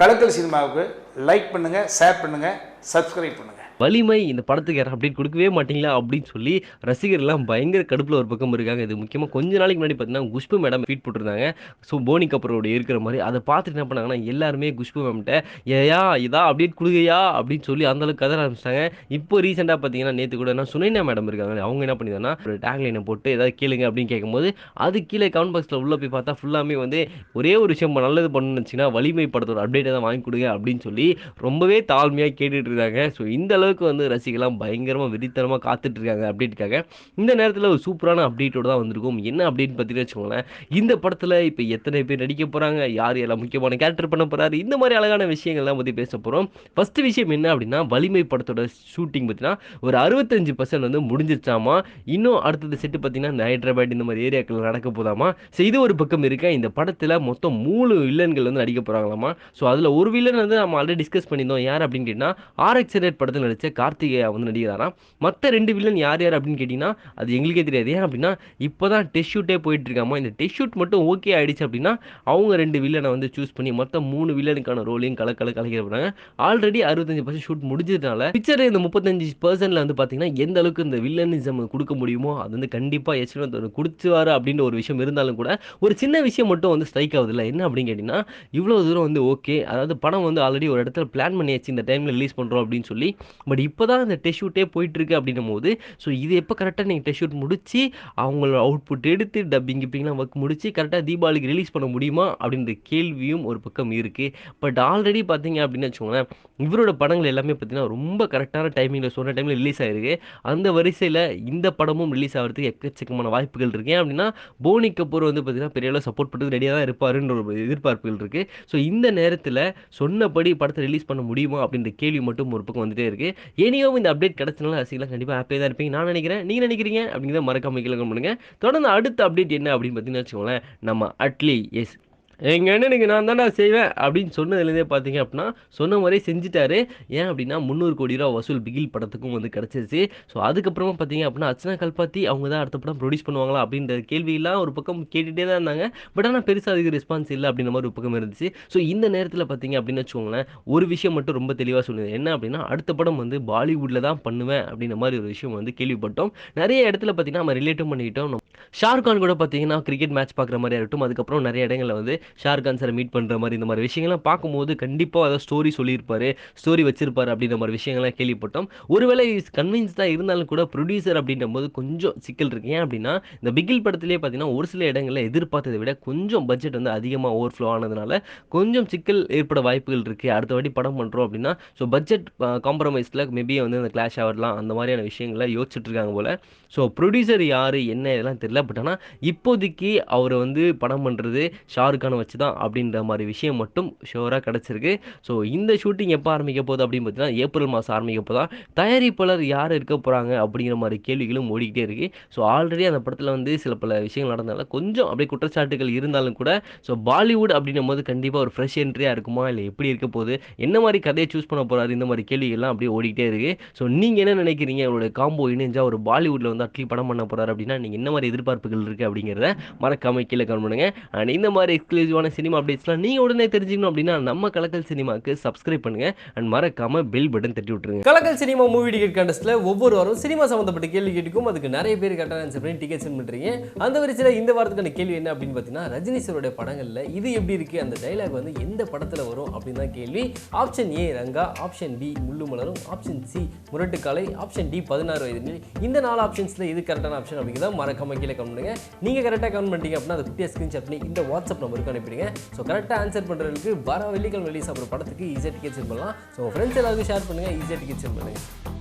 கலக்கல் சினிமாவுக்கு லைக் பண்ணுங்கள் ஷேர் பண்ணுங்கள் சப்ஸ்கிரைப் பண்ணுங்கள் வலிமை இந்த படத்துக்கு யாரும் அப்டேட் கொடுக்கவே மாட்டீங்களா அப்படின்னு சொல்லி ரசிகர்லாம் பயங்கர கடுப்பில் ஒரு பக்கம் இருக்காங்க. இது முக்கியமாக கொஞ்ச நாளைக்கு முன்னாடி பார்த்தீங்கன்னா குஷ்பு மேடம் ட்வீட் போட்டிருந்தாங்க. ஸோ போனி கபூரோட இருக்கிற மாதிரி அதை பார்த்துட்டு என்ன பண்ணாங்கன்னா எல்லாருமே குஷ்பு மேம்கிட்ட ஏயா இதா அப்டேட் கொடுக்கையா அப்படின்னு சொல்லி அந்தளவுக்கு கதற ஆரம்பிச்சிட்டாங்க. இப்போ ரீசெண்டாக பார்த்தீங்கன்னா நேற்று கூட என்ன சுனைனா மேடம் இருக்காங்க அவங்க என்ன பண்ணியிருந்தாங்கன்னா ஒரு டேக்லைனை போட்டு ஏதாவது கேளுங்க அப்படின்னு கேட்கும்போது அது கீழே கமெண்ட் பாக்ஸில் உள்ளே போய் பார்த்தா ஃபுல்லாமே வந்து ஒரே ஒரு விஷயம் நல்லது பண்ணணும்னு வச்சுன்னா வலிமை படத்தோட அப்டேட்டை தான் வாங்கி கொடுங்க அப்படின்னு சொல்லி ரொம்பவே தாழ்மையாக கேட்டுட்டு இருக்காங்க ஸோ இந்த அளவு அளவுக்கு வந்து ரசிகலாம் பயங்கரமாக வெறித்தனமாக காத்துட்டு இருக்காங்க அப்டேட்டுக்காக. இந்த நேரத்தில் ஒரு சூப்பரான அப்டேட்டோட தான் வந்திருக்கும். என்ன அப்டேட் பார்த்தீங்கன்னு வச்சுக்கோங்களேன். இந்த படத்தில் இப்போ எத்தனை பேர் நடிக்க போகிறாங்க யார் எல்லாம் முக்கியமான கேரக்டர் பண்ண போகிறாரு இந்த மாதிரி அழகான விஷயங்கள்லாம் பற்றி பேச போகிறோம் ஃபஸ்ட்டு விஷயம் என்ன அப்படின்னா வலிமை படத்தோட ஷூட்டிங் பார்த்தீங்கன்னா ஒரு அறுபத்தஞ்சு பர்சன்ட் வந்து முடிஞ்சிருச்சாமா? இன்னும் அடுத்தது செட்டு பார்த்தீங்கன்னா இந்த ஹைதராபாத் இந்த மாதிரி ஏரியாக்கள் நடக்க போதாமா? ஸோ இது ஒரு பக்கம் இருக்க? இந்த படத்தில் மொத்தம் மூணு வில்லன்கள் வந்து நடிக்க போகிறாங்களாமா ஸோ அதில் ஒரு வில்லன் வந்து நம்ம ஆல்ரெடி டிஸ்கஸ் பண்ணியிருந்தோம். யார் அப்படின்னு கேட்டால் ஆர் எக்ஸரேட் படத்தில் நடித்த கார்த்திகேயா வந்து நடிக்கிறாராம் மற்ற ரெண்டு வில்லன் யார் யார் அப்படின்னு கேட்டிங்கன்னா அது எங்களுக்கே தெரியாது. ஏன் அப்படின்னா இப்போ தான் டெஸ்ட் ஷூட்டே போயிட்டு இருக்காமா இந்த டெஸ்ட் ஷூட் மட்டும் ஓகே ஆயிடுச்சு அப்படின்னா அவங்க ரெண்டு வில்லனை வந்து சூஸ் பண்ணி மொத்தம் மூணு வில்லனுக்கான ரோலையும் கல கல கலக்கிற போகிறாங்க ஆல்ரெடி அறுபத்தஞ்சு பர்சன்ட் ஷூட் முடிஞ்சதுனால பிக்சர் இந்த முப்பத்தஞ்சு பர்சன்ட்ல வந்து பார்த்தீங்கன்னா எந்த அளவுக்கு இந்த வில்லனிசம் கொடுக்க முடியுமோ அது வந்து கண்டிப்பாக யஷ்வந்த் அவர் அப்படின்ற ஒரு விஷயம் இருந்தாலும் கூட ஒரு சின்ன விஷயம் மட்டும் வந்து ஸ்ட்ரைக் ஆகுதுல்ல. என்ன அப்படின்னு கேட்டிங்கன்னா இவ்வளோ தூரம் வந்து ஓகே அதாவது படம் வந்து ஆல்ரெடி ஒரு இடத்துல பிளான் பண்ணியாச்சு இந்த டைமில் ரிலீஸ் பண்ணுறோம் அப்படின்னு சொல்லி பட் இப்போ தான் இந்த டெஸ்ட் ஷூட்டே போயிட்டுருக்கு அப்படின்னும் போது ஸோ இது எப்போ கரெக்டாக நீங்கள் டெஸ்ட் ஷூட் முடித்து அவங்களோட அவுட்புட் எடுத்து டப்பிங் கிப்பிங்லாம் ஒர்க் முடித்து கரெக்டாக தீபாவளிக்கு ரிலீஸ் பண்ண முடியுமா அப்படின்ற கேள்வியும் ஒரு பக்கம் இருக்குது பட் ஆல்ரெடி பார்த்தீங்க அப்படின்னு வச்சுக்கோங்களேன் இவரோட படங்கள் எல்லாமே பார்த்தீங்கன்னா ரொம்ப கரெக்டான டைமிங்கில் சொன்ன டைமில் ரிலீஸ் ஆகிருக்கு அந்த வரிசையில் இந்த படமும் ரிலீஸ் ஆகிறதுக்கு எக்கச்சக்கமான வாய்ப்புகள் இருக்கேன் அப்படின்னா போனி கபூர் வந்து பார்த்திங்கன்னா பெரிய அளவு சப்போர்ட் பண்ணுறது ரெடியாக தான் இருப்பாருன்ற ஒரு எதிர்பார்ப்புகள் இருக்குது ஸோ இந்த நேரத்தில் சொன்னபடி படத்தை ரிலீஸ் பண்ண முடியுமா அப்படின்ற கேள்வி மட்டும் ஒரு பக்கம் வந்துட்டே இருக்குது இனியும் இந்த அப்டேட் கிடச்சனால ரசிகலாம் கண்டிப்பாக ஹாப்பியாக தான் இருப்பீங்க நான் நினைக்கிறேன். நீங்கள் நினைக்கிறீங்க அப்படிங்கிறத மறக்காம கீழே தொடர்ந்து அடுத்த அப்டேட் என்ன அப்படின்னு பார்த்தீங்கன்னா வச்சுக்கோங்களேன். நம்ம அட்லி எஸ் எங்கள் அண்ணனுக்கு நான் தான்டா செய்வேன் அப்படின்னு சொன்னதுலேருந்தே பார்த்தீங்க அப்படின்னா சொன்ன மாதிரியே செஞ்சுட்டாரு. ஏன் அப்படின்னா முந்நூறு கோடி ரூபா வசூல் பிகில் படத்துக்கும் வந்து கிடச்சிருச்சு. ஸோ அதுக்கப்புறமா பார்த்தீங்க அப்படின்னா அர்ச்சனா கல்பாத்தி அவங்க தான் அடுத்த படம் ப்ரொடியூஸ் பண்ணுவாங்களா அப்படின்ற கேள்வியெல்லாம் ஒரு பக்கம் கேட்டுகிட்டே தான் இருந்தாங்க. பட் ஆனால் பெருசாக அதுக்கு ரெஸ்பான்ஸ் இல்லை அப்படின்ற மாதிரி ஒரு பக்கம் இருந்துச்சு. ஸோ இந்த நேரத்தில் பார்த்தீங்க அப்படின்னு வச்சுக்கோங்களேன் ஒரு விஷயம் மட்டும் ரொம்ப தெளிவாக சொல்லுது. என்ன அப்படின்னா அடுத்த படம் வந்து பாலிவுட்டில் தான் பண்ணுவேன் அப்படின்ற மாதிரி ஒரு விஷயம் வந்து கேள்விப்பட்டோம். நிறைய இடத்துல பார்த்தீங்கன்னா நம்ம ரிலேட்டும் பண்ணிக்கிட்டோம். ஷாருக்கான் கூட பார்த்தீங்கன்னா கிரிக்கெட் மேட்ச் பார்க்குற மாதிரி இருக்கட்டும் அதுக்கப்புறம் நிறைய இடங்களில் வந்து ஷாருக்கான் சார் மீட் பண்ணுற மாதிரி இந்த மாதிரி விஷயங்கள்லாம் பார்க்கும்போது கண்டிப்பாக அதை ஸ்டோரி சொல்லியிருப்பார். ஸ்டோரி வச்சிருப்பார் அப்படின்ற மாதிரி விஷயங்கள்லாம் கேள்விப்பட்டோம். ஒருவேளை கன்வின்ஸ்டாக இருந்தாலும் கூட ப்ரொடியூசர் அப்படின்ற போது கொஞ்சம் சிக்கல் இருக்கு. ஏன் அப்படின்னா இந்த பிகில் படத்திலே பார்த்தீங்கன்னா ஒரு சில இடங்களில் எதிர்பார்த்ததை விட கொஞ்சம் பட்ஜெட் வந்து அதிகமாக ஓவர்ஃப்ளோ ஆனதுனால கொஞ்சம் சிக்கல் ஏற்பட வாய்ப்புகள் இருக்குது அடுத்த வாட்டி படம் பண்ணுறோம் அப்படின்னா ஸோ பட்ஜெட் காம்ப்ரமைஸில் மேபி வந்து அந்த கிளாஷ் ஆகலாம் அந்த மாதிரியான விஷயங்களை யோசிச்சுட்ருக்காங்க போல். ஸோ ப்ரொடியூசர் யார் என்ன இதெல்லாம் தெரியும் தெரியல பட் ஆனால் இப்போதைக்கு அவரை வந்து படம் பண்ணுறது ஷாருக்கானை வச்சு தான் அப்படின்ற மாதிரி விஷயம் மட்டும் ஷோராக கிடச்சிருக்கு. ஸோ இந்த ஷூட்டிங் எப்போ ஆரம்பிக்க போகுது அப்படின்னு பார்த்தீங்கன்னா ஏப்ரல் மாதம் ஆரம்பிக்க போதான் தயாரிப்பாளர் யார் இருக்க போகிறாங்க அப்படிங்கிற மாதிரி கேள்விகளும் ஓடிக்கிட்டே இருக்குது ஸோ ஆல்ரெடி அந்த படத்தில் வந்து சில பல விஷயங்கள் நடந்தனால கொஞ்சம் அப்படியே குற்றச்சாட்டுகள் இருந்தாலும் கூட ஸோ பாலிவுட் அப்படின்னும் போது கண்டிப்பாக ஒரு ஃப்ரெஷ் என்ட்ரியாக இருக்குமா? இல்லை எப்படி இருக்க போகுது? என்ன மாதிரி கதையை சூஸ் பண்ண போகிறாரு இந்த மாதிரி கேள்விகள்லாம் அப்படியே ஓடிக்கிட்டே இருக்குது ஸோ நீங்கள் என்ன நினைக்கிறீங்க? அவருடைய காம்போ இணைஞ்சால் ஒரு பாலிவுட்டில் வந்து அட்லி படம் பண்ண போகிறாரு அப்படின்னா நீங்கள் என்ன மாதிரி எதிர்பார்ப்புகள் இருக்குது அப்படிங்கிறத மறக்காம கீழே கமெண்ட் பண்ணுங்க. அண்ட் இந்த மாதிரி எக்ஸ்க்ளூசிவான சினிமா அப்டேட்ஸ்லாம் நீங்கள் உடனே தெரிஞ்சுக்கணும் அப்படின்னா நம்ம கலக்கல் சினிமாக்கு சப்ஸ்கிரைப் பண்ணுங்க. அண்ட் மறக்காம பெல் பட்டன் தட்டி விட்டுருங்க. கலக்கல் சினிமா மூவி டிக்கெட் கண்டஸ்ட்ல ஒவ்வொரு வாரம் சினிமா சம்மந்தப்பட்ட கேள்வி கேட்டுக்கும் அதுக்கு நிறைய பேர் கரெக்டாக ஆன்சர் பண்ணி டிக்கெட் சென்ட் பண்ணுறீங்க அந்த வரிசையில் இந்த வாரத்துக்கான கேள்வி என்ன அப்படின்னு பார்த்தீங்கன்னா ரஜினி சாரோட படங்களில் இது எப்படி இருக்குது அந்த டைலாக் வந்து எந்த படத்தில் வரும் அப்படின்னு தான் கேள்வி. Option A Ranga. Option B Mullu Malarum. Option C Murattukaalai. Option D பதினாறு வயது இந்த நாலு ஆப்ஷன்ஸில் இது கரெக்டான ஆப்ஷன் அப்படிங்கிறத மறக்காம கீழே கமெண்ட் பண்ணுங்கள் நீங்கள் கரெக்டாக கமெண்ட் பண்ணிட்டீங்க அப்படின்னா அதை குட்டியாக ஸ்க்ரீன்ஷாட் பண்ணி இந்த வாட்ஸ்அப் நம்பருக்கு அனுப்பிடுங்க. ஸோ கரெக்டாக ஆன்சர் பண்ணுறதுக்கு வர வெள்ளிக்கிழமை ரிலீஸ் ஆகிற படத்துக்கு ஈஸியாக டிக்கெட் சென்ட் பண்ணலாம் ஸோ ஃப்ரெண்ட்ஸ் எல்லாருக்கும் ஷேர் பண்ணுங்கள் ஈஸியாக டிக்கெட் சென்ட் பண்ணுங்கள்